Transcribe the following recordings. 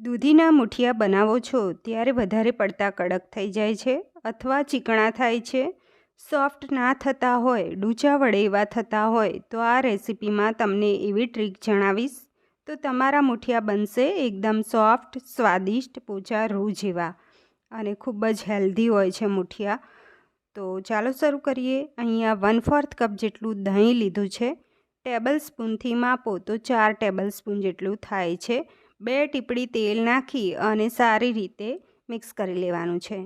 દૂધીના મુઠિયા બનાવો છો ત્યારે વધારે પડતા કડક થઈ જાય છે અથવા ચીકણા થાય છે. સોફ્ટ ના થતા હોય, ડૂચા વડે એવા થતા હોય, તો આ રેસીપીમાં તમને એવી ટ્રીક જણાવીશ. તો તમારા મુઠિયા બનશે એકદમ સોફ્ટ, સ્વાદિષ્ટ પોચા રૂ જેવા અને ખૂબ જ હેલ્ધી હોય છે મૂઠિયા. તો ચાલો શરૂ કરીએ. અહીંયા વન ફોર્થ કપ જેટલું દહીં લીધું છે. ટેબલ સ્પૂનથી માપો તો ચાર ટેબલ સ્પૂન જેટલું થાય છે. બે ટીપડી તેલ નાખી અને સારી રીતે મિક્સ કરી લેવાનું છે.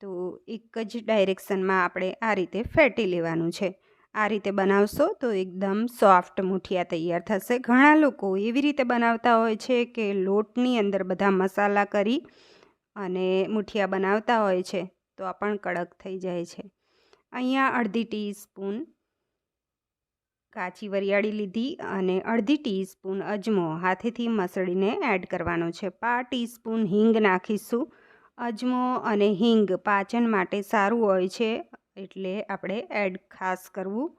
તો એક જ ડાયરેક્શનમાં આપણે આ રીતે ફેટી લેવાનું છે. આ રીતે બનાવશો તો એકદમ સોફ્ટ મુઠિયા તૈયાર થશે. ઘણા લોકો એવી રીતે બનાવતા હોય છે કે લોટની અંદર બધા મસાલા કરી અને મુઠિયા બનાવતા હોય છે તો આ પણ કડક થઈ જાય છે. અહીંયા અડધી ટીસ્પૂન કાચી વરિયાળી લીધી અને અડધી ટીસ્પૂન અજમો હાથેથી મસળીને એડ કરવાનો છે. પા ટીસ્પૂન હિંગ નાખીશું. અજમો અને હિંગ પાચન માટે સારું હોય છે એટલે આપણે એડ ખાસ કરવું.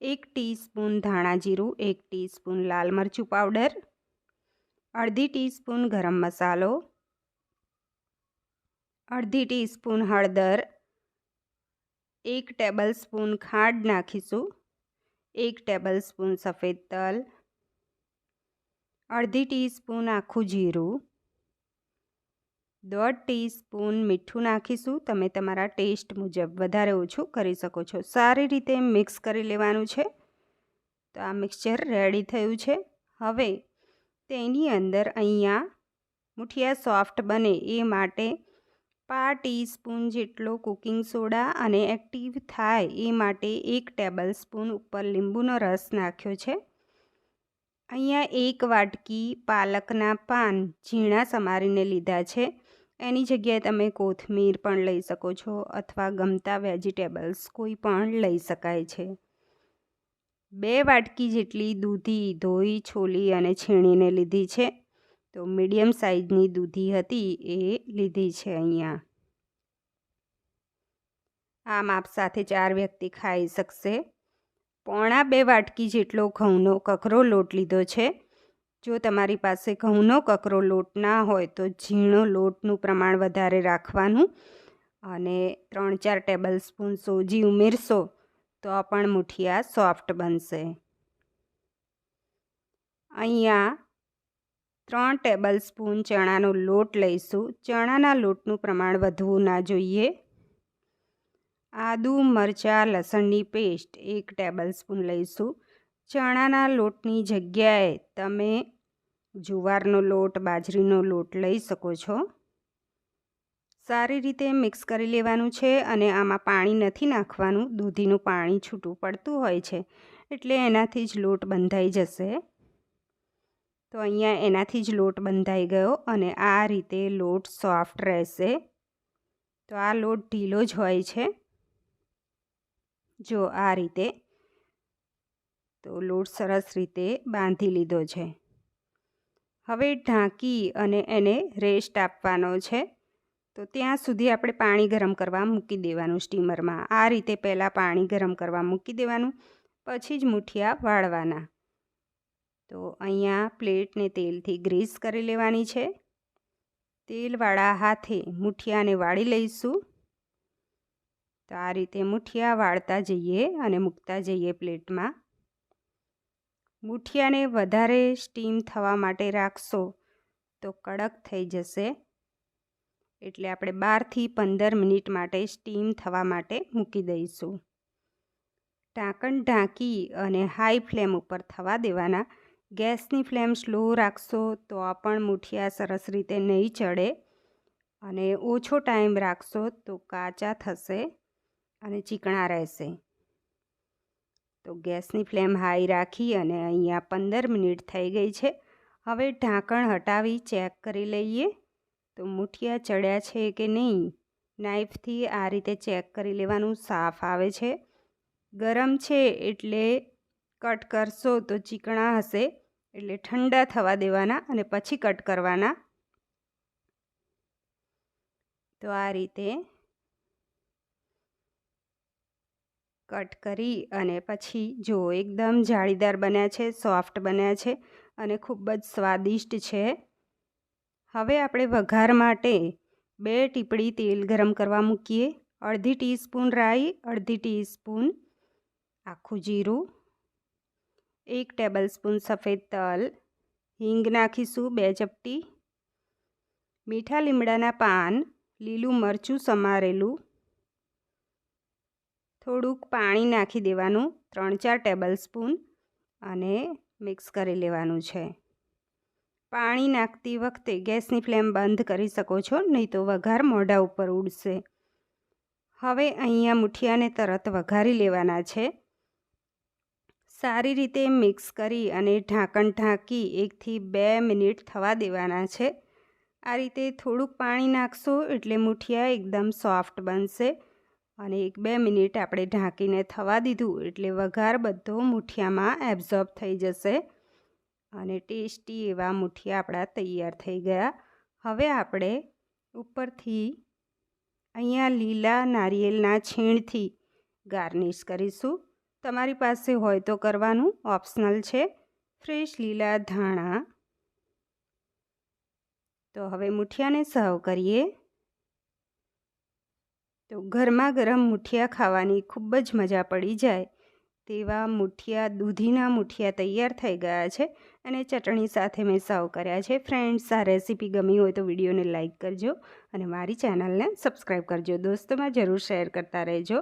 એક ટીસ્પૂન ધાણા જીરું, એક ટીસ્પૂન લાલ મરચું પાવડર, અડધી ટીસ્પૂન ગરમ મસાલો, અડધી ટીસ્પૂન હળદર, એક ટેબલ સ્પૂન ખાંડ નાખીશું. એક ટેબલ સ્પૂન સફેદ તલ, અડધી ટીસ્પૂન આખું જીરું, દોઢ ટીસ્પૂન મીઠું નાખીશું. તમે તમારા ટેસ્ટ મુજબ વધારે ઓછું કરી શકો છો. સારી રીતે મિક્સ કરી લેવાનું છે. તો આ મિક્સચર રેડી થયું છે. હવે તેની અંદર અહીંયા મુઠિયા સોફ્ટ બને એ માટે પા ટીસ્પૂન જેટલો કુકિંગ સોડા અને એક્ટિવ થાય એ માટે એક ટેબલ સ્પૂન ઉપર લીંબુનો રસ નાખ્યો છે. અહીંયા એક વાટકી પાલકના પાન ઝીણા સમારીને લીધા છે. એની જગ્યાએ તમે કોથમીર પણ લઈ શકો છો અથવા ગમતા વેજીટેબલ્સ કોઈ પણ લઈ શકાય છે. બે વાટકી જેટલી દૂધી, ધોઈ, છોલી અને છીણીને લીધી છે. તો મીડિયમ સાઇઝની દૂધી હતી એ લીધી છે અહીંયા. આ માપ સાથે ચાર વ્યક્તિ ખાઈ શકશે. પોણા બે વાટકી જેટલો ઘઉંનો કકરો લોટ લીધો છે. જો તમારી પાસે ઘઉંનો કકરો લોટ ના હોય તો ઝીણો લોટનું પ્રમાણ વધારે રાખવાનું અને ત્રણ ચાર ટેબલ સ્પૂન સોજી ઉમેરશો તો પણ મુઠિયા સોફ્ટ બનશે. અહીંયા ત્રણ ટેબલ સ્પૂન ચણાનો લોટ લઈશું. ચણાના લોટનું પ્રમાણ વધવું ના જોઈએ. આદુ, મરચાં, લસણની પેસ્ટ એક ટેબલ સ્પૂન લઈશું. ચણાના લોટની જગ્યાએ તમે જુવારનો લોટ, બાજરીનો લોટ લઈ શકો છો. સારી રીતે મિક્સ કરી લેવાનું છે અને આમાં પાણી નથી નાખવાનું. દૂધીનું પાણી છૂટું પડતું હોય છે, એટલે એનાથી જ લોટ બંધાઈ જશે. તો અહીંયા એનાથી જ લોટ બંધાઈ ગયો અને આ રીતે લોટ સોફ્ટ રહેશે. તો આ લોટ ઢીલો જ હોય છે. જો આ રીતે તો લોટ સરસ રીતે બાંધી લીધો છે. હવે ઢાંકી અને એને રેસ્ટ આપવાનો છે. તો ત્યાં સુધી આપણે પાણી ગરમ કરવા મૂકી દેવાનું સ્ટીમરમાં. આ રીતે પહેલાં પાણી ગરમ કરવા મૂકી દેવાનું, પછી જ મુઠિયા વાળવાના. તો અહીંયા પ્લેટને તેલથી ગ્રીસ કરી લેવાની છે. તેલવાળા હાથે મુઠિયાને વાળી લઈશું. તો આ રીતે મુઠિયા વાળતા જઈએ અને મૂકતા જઈએ પ્લેટમાં. મુઠિયાને વધારે સ્ટીમ થવા માટે રાખશો તો કડક થઈ જશે. એટલે આપણે બારથી પંદર મિનિટ માટે સ્ટીમ થવા માટે મૂકી દઈશું. ઢાંકણ ઢાંકી અને હાઈ ફ્લેમ ઉપર થવા દેવાના. ગેસની ફ્લેમ સ્લો રાખશો તો આ પણ મૂઠિયા સરસ રીતે નહીં ચડે અને ઓછો ટાઈમ રાખશો તો કાચા થશે અને ચીકણા રહેશે. તો ગેસની ફ્લેમ હાઈ રાખી અને અહીંયા પંદર મિનિટ થઈ ગઈ છે. હવે ઢાંકણ હટાવી ચેક કરી લઈએ તો મૂઠિયા ચડ્યા છે કે નહીં. નાઈફથી આ રીતે ચેક કરી લેવાનું સાફ આવે છે. ગરમ છે એટલે કટ કરશો તો ચીકણા હશે. એટલે ઠંડા થવા દેવાના અને પછી કટ કરવાના. તો આ રીતે કટ કરી અને પછી જો એકદમ જાળીદાર બન્યા છે, સોફ્ટ બન્યા છે અને ખૂબ જ સ્વાદિષ્ટ છે. હવે આપણે વઘાર માટે બે ટીપડી તેલ ગરમ કરવા મૂકીએ. અડધી ટીસ્પૂન રાઈ, અડધી ટીસ્પૂન આખું જીરું એક ટેબલ સ્પૂન સફેદ તલ, હિંગ નાખીશું બે ચપટી, મીઠા લીમડાના પાન, લીલું મરચું સમારેલું, થોડુંક પાણી નાખી દેવાનું, ત્રણ ચાર ટેબલ સ્પૂન અને મિક્સ કરી લેવાનું છે. પાણી નાખતી વખતે ગેસની ફ્લેમ બંધ કરી શકો છો, નહીં તો વઘાર મોઢા ઉપર ઉડશે. હવે અહીંયા મુઠિયાને તરત વઘારી લેવાના છે. સારી રીતે મિક્સ કરી અને ઢાંકણ ઢાંકી એકથી બે મિનિટ થવા દેવાના છે. આ રીતે થોડુંક પાણી નાખશો એટલે મુઠિયા એકદમ સોફ્ટ બનશે અને એક બે મિનિટ આપણે ઢાંકીને થવા દીધું એટલે વઘાર બધો મુઠિયામાં એબ્ઝોર્બ થઈ જશે અને ટેસ્ટી એવા મુઠિયા આપણા તૈયાર થઈ ગયા. હવે આપણે ઉપરથી અહીંયા લીલા નારિયેલના છીણથી ગાર્નિશ કરીશું. તમારી પાસે હોય તો કરવાનું ઓપ્શનલ છે. ફ્રેશ લીલા ધાણા. તો હવે મુઠિયાને સર્વ કરીએ. તો ગરમા ગરમ મુઠિયા ખાવાની ખૂબ જ મજા પડી જાય. તેવા મુઠિયા, દૂધીના મુઠિયા તૈયાર થઈ ગયા છે અને ચટણી સાથે મેં સર્વ કર્યા છે. ફ્રેન્ડ્સ, આ રેસીપી ગમી હોય તો વિડીયોને લાઇક કરજો અને મારી ચેનલને સબસ્ક્રાઈબ કરજો. દોસ્તોમાં જરૂર શેર કરતા રહેજો.